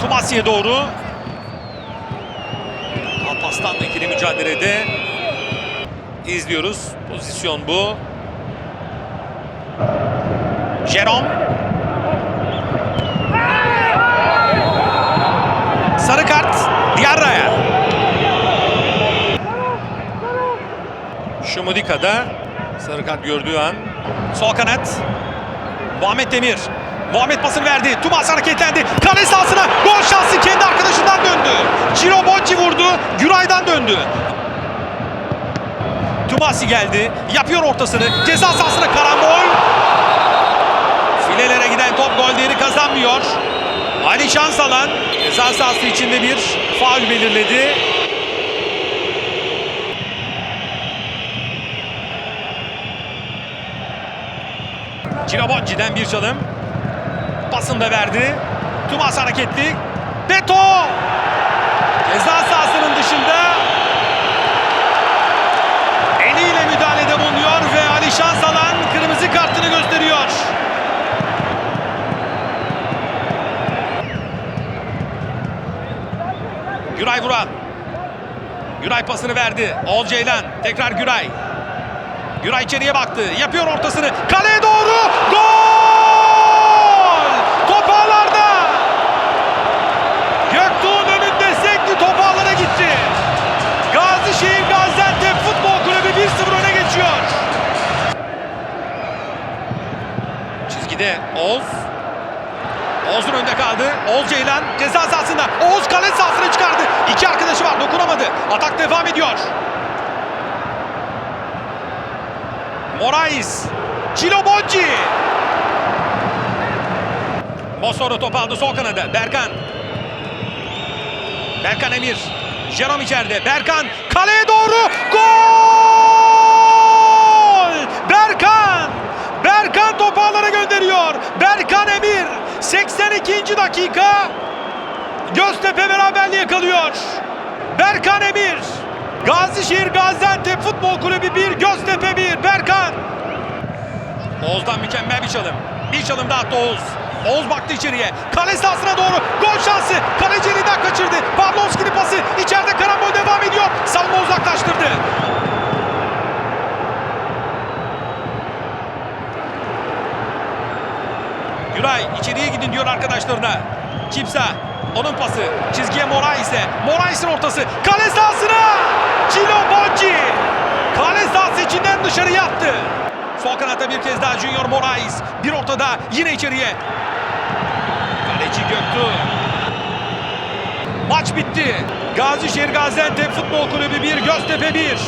Tumasi'ye doğru. Alpaslan'la ikili mücadelede izliyoruz. Pozisyon bu. Jerome. Sarı kart Diarra'ya. Şumudika'da sarı kart gördüğü an. Sol kanat. Muhammed Demir. Muhammed pasını verdi. Tumas hareketlendi. Kale sahasına gol şansı kendi arkadaşından döndü. Ciro Bocci vurdu. Güray'dan döndü. Tumasi geldi. Yapıyor ortasını. Ceza sahasına karambol. Filelere giden top gol değeri kazanmıyor. Ali Şansalan ceza sahası içinde bir faul belirledi. Ciro Bocci'den bir çalım. Da verdi. Tumas hareketli. Beto! Ceza sahasının dışında eliyle müdahalede bulunuyor ve Ali Şansalan kırmızı kartını gösteriyor. Güray Vural. Güray pasını verdi. Oğuz Ceylan. Tekrar Güray. Güray içeriye baktı. Yapıyor ortasını. Kaleye doğru. Gol! Çizgide Oğuz. Oğuz'un önünde kaldı. Oğuz Ceylan ceza sahasında. Oğuz kale sahasına çıkardı. İki arkadaşı var dokunamadı. Atak devam ediyor. Morais. Cilo Bocci. Mosoro top aldı sol kanada. Berkan. Berkan Emir. Jerome içeride. Berkan kaleye doğru. Gol! Berkan! Berkan topu ağlara gönderiyor. Berkan Emir 82. dakika Göztepe beraberliği yakalıyor. Berkan Emir Gazişehir Gaziantep Futbol Kulübü 1 Göztepe 1 Berkan Oğuz'dan mükemmel bir çalım. Bir çalım daha attı Oğuz. Oğuz baktı içeriye. Kale sahasına doğru. Gol şansı. Kaleci elinden kaçırdı. Pavlovski'nin pası. İçeride karambol devam ediyor. Savunma Güray içeriye gidin diyor arkadaşlarına. Kimsa onun pası çizgiye Morais'e. Morais'in ortası kale sahasına. Cilo Bocci. Kale sahası içinden dışarı yattı. Sol kanatta bir kez daha Junior Morais. Bir ortada yine içeriye. Kaleci Göktuğ. Maç bitti. Gazişehir Gaziantep Futbol Kulübü 1, Göztepe 1.